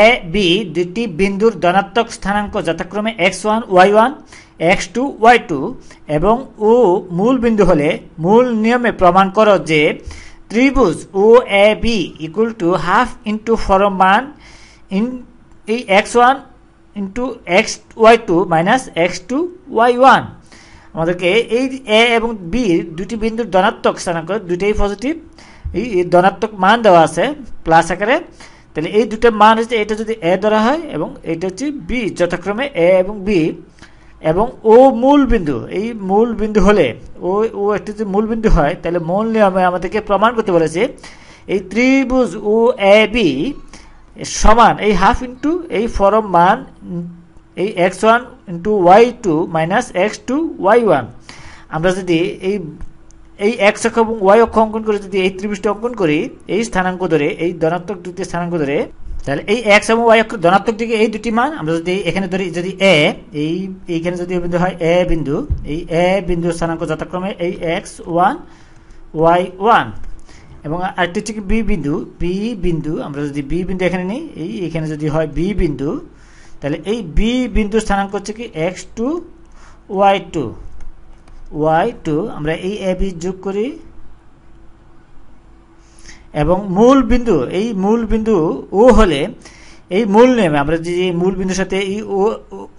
A B দুটি বিন্দুর ধনাত্মক স্থানাঙ্ক যথাক্রমে x one y one x two y two এবং ও মূল বিন্দু হলে মূল নিয়মে প্রমাণ করো যে ত্রিভুজ O A B equal to half into form মান ইন এই x one into x y two minus x two y one আমাদেরকে এই এ এবং বির দুটি বিন্দুর ধনাত্মক স্থানাঙ্ক দুটোই পজিটিভ এই ধনাত্মক মান দেওয়া আছে প্লাস আকারে। তাহলে এই দুটো মান হচ্ছে, এটা যদি এ ধরা হয় এবং এটা হচ্ছে বি যথাক্রমে এ এবং বি এবং ও মূল বিন্দু, এই মূল বিন্দু হলে, ও ও একটা যদি মূল বিন্দু হয়, তাহলে মূল নিয়মে আমাদেরকে প্রমাণ করতে বলেছে, এই ত্রিভুজ ও এ বি সমান, এই হাফ ইন্টু এই ফরম মান, এই x one into y two minus x two y one আমরা যদি এই এই এক্স অক্ষ এবং ওয়াই অক্ষ অঙ্কন করে যদি এই ত্রিভুজটি অঙ্কন করি, এই স্থানাঙ্ক ধরে, এই ধনাত্মক দুটি স্থানাঙ্ক ধরে, তাহলে এই এক্স এবং ওয়াই অক্ষ, ধনাত্মক দিকে এই দুটি মান, আমরা যদি এখানে ধরি, যদি এ, এই, এইখানে যদি বিন্দু হয় এ বিন্দু, এই এ বিন্দু স্থানাঙ্ক যথাক্রমে এই এক্স ওয়ান, ওয়াই ওয়ান। এবং আরেকটি হচ্ছে বি বিন্দু বি বিন্দু, আমরা যদি বি বিন্দু এখানে নিই, এই এখানে যদি হয় বি বিন্দু, তাহলে এই বি বিন্দু স্থানাঙ্ক হচ্ছে কি x two y two. Y two আমরা এই এ বি যোগ করি। এবং মূল বিন্দু, এই মূল বিন্দু ও হলে এই মূল নেমে আমরা যে মূল বিন্দুর সাথে এই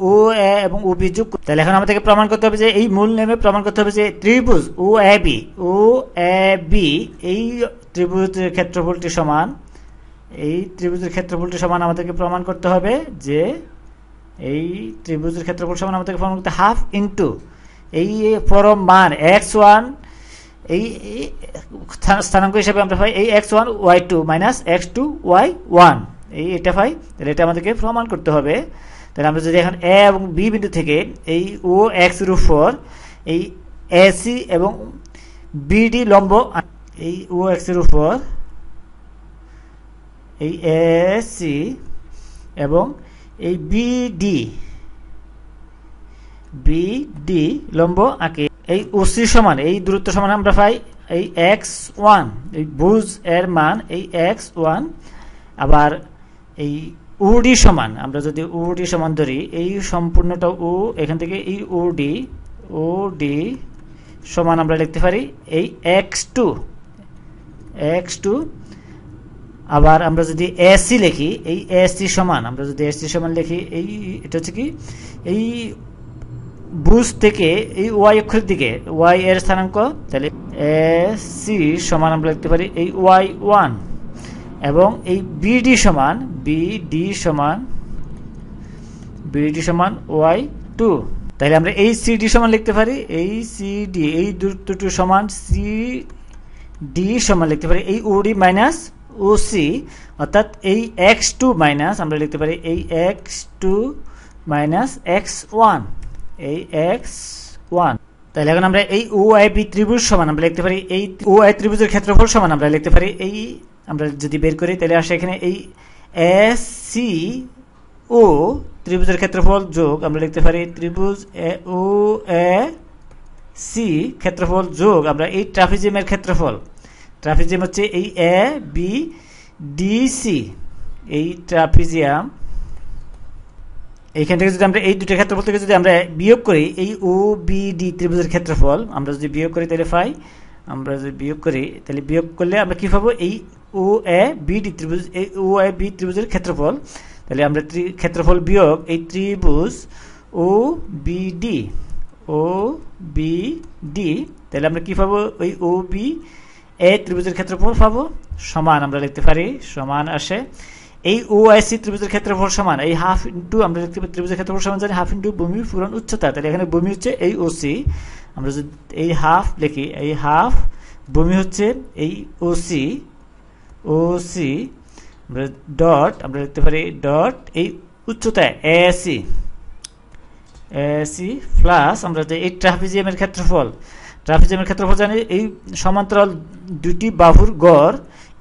ও এ এবং ও বি যোগ তাহলে এখন আমাদেরকে প্রমাণ করতে হবে যে এই মূল নেমে প্রমাণ করতে হবে যে ত্রিভুজ O A B O A B এই ত্রিভুজের ক্ষেত্রফলটি সমান, এই ত্রিভুজের ক্ষেত্রফলটি সমান আমাদেরকে প্রমাণ করতে হবে যে এই ত্রিভুজের ক্ষেত্রফল সমান আমাদেরকে প্রমাণ করতে হাফ ইন্টু এই পরম মান, এক্স ওয়ান, এই স্থানাঙ্ক হিসাবে আমরা পাই এই x one y two minus x two y one. এই এটা পাই, তাহলে এটা আমাদেরকে প্রমাণ করতে হবে। তাহলে আমরা যদি এখন এ এবং বি বিন্দু থেকে এই ও এক্সের উপর এই এসি এবং বিডি লম্ব এই ও এক্সের উপর এই এসি এবং এই বিডি বিডি লম্ব আঁকে। এই ওসি সমান, এই দূরত্ব সমান আমরা পাই এই এক্স ওয়ান এই বুজ এর মান এই এক্স ওয়ান আবার এই উডি সমান, আমরা যদি উডি সমান ধরি, এই সম্পূর্ণটা ও এখান থেকে এই ওডি ওডি সমান আমরা লিখতে পারি এই এক্স টু এক্স টু আবার আমরা যদি এসি লিখি, এই এসি সমান, আমরা যদি এসি সমান লিখি, এই, এটা হচ্ছে কি? এই বুজ থেকে এই ওয়াই অক্ষরের দিকে ওয়াই এর স্থানাঙ্ক, তাহলে এ সি সমান আমরা লিখতে পারি এই ওয়াই ওয়ান এবং এই বিডি সমান বিডি সমান বিডি সমান ওয়াই টু তাহলে আমরা এই সিডি সমান লিখতে পারি, এই সিডি এই দূরত্বটু সমান সি ডি সমান লিখতে পারি, এই ওডি মাইনাস ও সি অর্থাৎ এই এক্স টু মাইনাস আমরা লিখতে পারি এই x two minus x one এই এক্স ওয়ান। তাহলে এখন আমরা এই ও আই, বি ত্রিভুজ সমান আমরা লিখতে পারি এই ও আই ত্রিভুজের ক্ষেত্রফল সমান আমরা লিখতে পারি এই, আমরা যদি বের করি তাহলে আসে এখানে এই এস, সি, ও ত্রিভুজের ক্ষেত্রফল যোগ আমরা লিখতে পারি ত্রিভুজ এ, ও, এ, সি ক্ষেত্রফল যোগ আমরা এই ট্রাফিজিয়ামের ক্ষেত্রফল। ট্রাফিজিয়াম হচ্ছে এই এ, বি, ডি, সি। এই ট্রাফিজিয়াম এইখান থেকে যদি আমরা এই দুটো ক্ষেত্রফল থেকে যদি আমরা বিয়োগ করি, এই ও বি ডি ত্রিভুজের ক্ষেত্রফল, আমরা যদি বিয়োগ করি তাহলে পাই আমরা যদি বিয়োগ করি তাহলে বিয়োগ করলে আমরা কি পাবো? এই ও এ বি ডি ত্রিভুজ, এই ও এ বি ত্রিভুজের ক্ষেত্রফল। তাহলে আমরা ক্ষেত্রফল বিয়োগ এই ত্রিভুজ O B D O B D তাহলে আমরা কি পাবো? ওই ও বি এ ত্রিভুজের ক্ষেত্রফল পাবো। সমান আমরা লিখতে পারি, সমান আসে এই ও আইসি ত্রিভুজের ক্ষেত্রফল সমান, এই হাফ ইন্টু আমরা দেখতে পাই ত্রিভুজের ক্ষেত্রফল সমান জানি হাফ ইন্টু ভূমি পূরণ উচ্চতা, তাহলে এখানে ভূমি হচ্ছে এই ওসি আমরা যদি এই হাফ লিখি, এই হাফ ভূমি হচ্ছে এই ওসি ওসি আমরা ডট আমরা লিখতে পারি ডট এই উচ্চতা এসি এসি প্লাস আমরা যে এই ট্রাফিজিয়ামের ক্ষেত্রফল ট্রাফিজিয়ামের ক্ষেত্রফল জানি, এই সমান্তরাল দুটি বাহুর গড়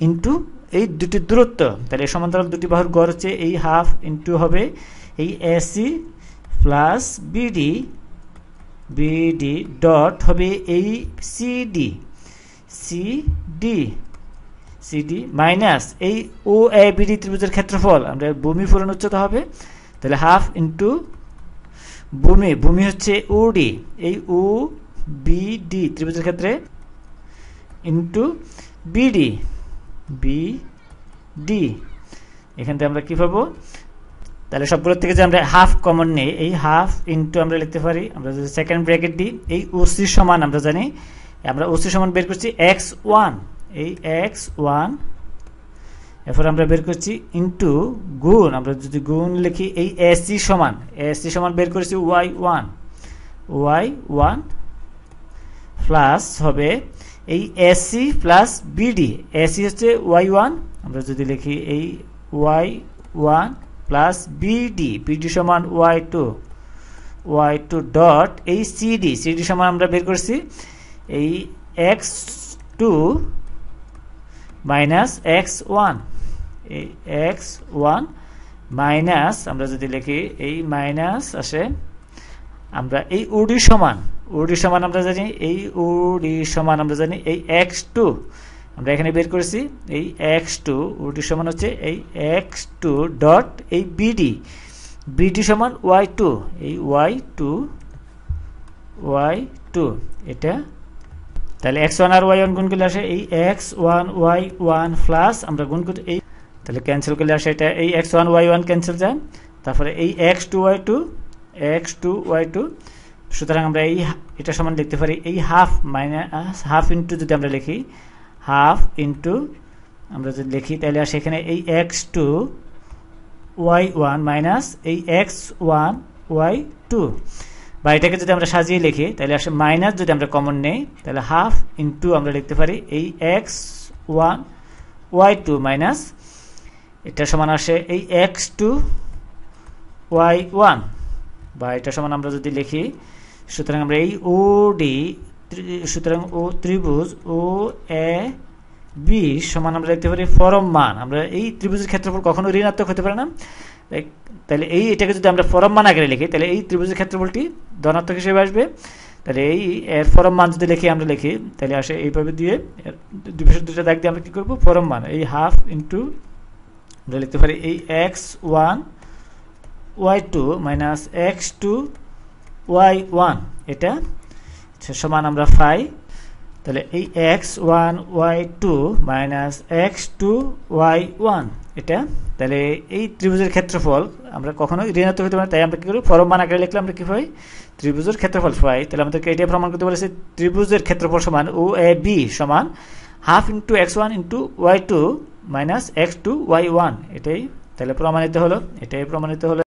ইন্টু এই দুটি দূরত্ব, তাহলে সমান্তরাল দুটি বাহুর গড় হচ্ছে এই হাফ ইন্টু হবে এই AC plus BD BD dot হবে এই সিডি সিডি সিডি মাইনাস এই ও এ বিডি ত্রিভুজের ক্ষেত্রফল, আমরা ভূমি পূরণ উচ্চতা হবে, তাহলে হাফ ইন্টু ভূমি ভূমি হচ্ছে ওডি এই ও বিডি ত্রিভুজের ক্ষেত্রে ইন্টু বিডি বিডি এখান থেকে আমরা কি পাবো? তাহলে সবগুলোর থেকে যে আমরা হাফ কমন নেই, এই হাফ ইন্টু আমরা লিখতে পারি, আমরা যদি সেকেন্ড ব্র্যাকেট দিই, এই ওসি সমান আমরা জানি, আমরা ওসি সমান বের করছি এক্স ওয়ান এই এক্স ওয়ান এরপর আমরা বের করছি ইনটু গুণ, আমরা যদি গুণ লিখি, এই এসি সমান এসি সমান বের করেছি y one y one plus হবে এই এসি প্লাস বিডি এসি হচ্ছে ওয়াই ওয়ান আমরা যদি লিখি এই y one plus BD BD সমান y two y two dot এই সিডি সিডি সমান আমরা বের করছি, এই x two minus x one এই এক্স ওয়ান মাইনাস আমরা যদি লিখি এই মাইনাস আসে, আমরা এই উডি সমান উডি সমান আমরা জানি, এই উডি সমান আমরা জানি, এই এক্স টু আমরা এখানে বের করেছি, এই এক্স টু উডি সমান হচ্ছে এই এক্স টু ডট এই বিডি বিডি সমান ওয়াই টু এই ওয়াই টু ওয়াই টু এটা। তাহলে এক্স ওয়ান আর ওয়াই ওয়ান গুণ করলে আসে এই x one y one plus আমরা গুণ করি এই তাহলে ক্যান্সেল করলে আসে এটা, এই x one y one cancel যায় তারপরে এই x two y two x two y two সুতরাং আমরা এই এটা সমান লিখতে পারি, এই হাফ মাইনাস হাফ ইন্টু যদি আমরা লিখি হাফ ইন্টু আমরা যদি লিখি, তাহলে আসে এখানে এই x two y one minus এই এক্স ওয়ান ওয়াই টু বা এটাকে যদি আমরা সাজিয়ে লিখি, তাহলে আসে মাইনাস যদি আমরা কমন নেই, তাহলে হাফ ইন্টু আমরা লিখতে পারি এই x one y two minus এটা সমান আসে এই এক্স টু ওয়াই ওয়ান বা এটা সমান আমরা যদি লিখি সুতরাং আমরা এই ও ডি সুতরাং ও ত্রিভুজ ও এ বি সমান আমরা লিখতে পারি ফরম মান। আমরা এই ত্রিভুজের ক্ষেত্রফল কখনো ঋণাত্মক হতে পারে না। তাহলে এই এটাকে যদি আমরা ফরম মান আগে লিখি, তাহলে এই ত্রিভুজের ক্ষেত্রফলটি ধনাত্মক হিসেবে আসবে। তাহলে এই এর ফরম মান যদি লিখি, আমরা লিখি, তাহলে আসে এইভাবে দিয়ে দুই পাশে দুটো দাগ দিয়ে আমরা কী করব? ফরম মান। এই হাফ ইন্টু, আমরা লিখতে পারি এই x one y two minus x two y one এটা সমান আমরা পাই। তাহলে এই x one y two minus x two y one এটা? তাহলে এই ত্রিভুজের ক্ষেত্রফল আমরা কখনোই ঋণাত্মক হতে পারি তাই আমরা কী করি? ফরম মান আকারে লিখলে আমরা কী পাই? ত্রিভুজের ক্ষেত্রফল পাই। তাহলে আমাদেরকে এটাই প্রমাণ করতে বলেছে, ত্রিভুজের ক্ষেত্রফল সমান ও এ বি সমান half into x one into y two minus x two y one এটাই। তাহলে প্রমাণিত হলো, এটাই প্রমাণিত হলো।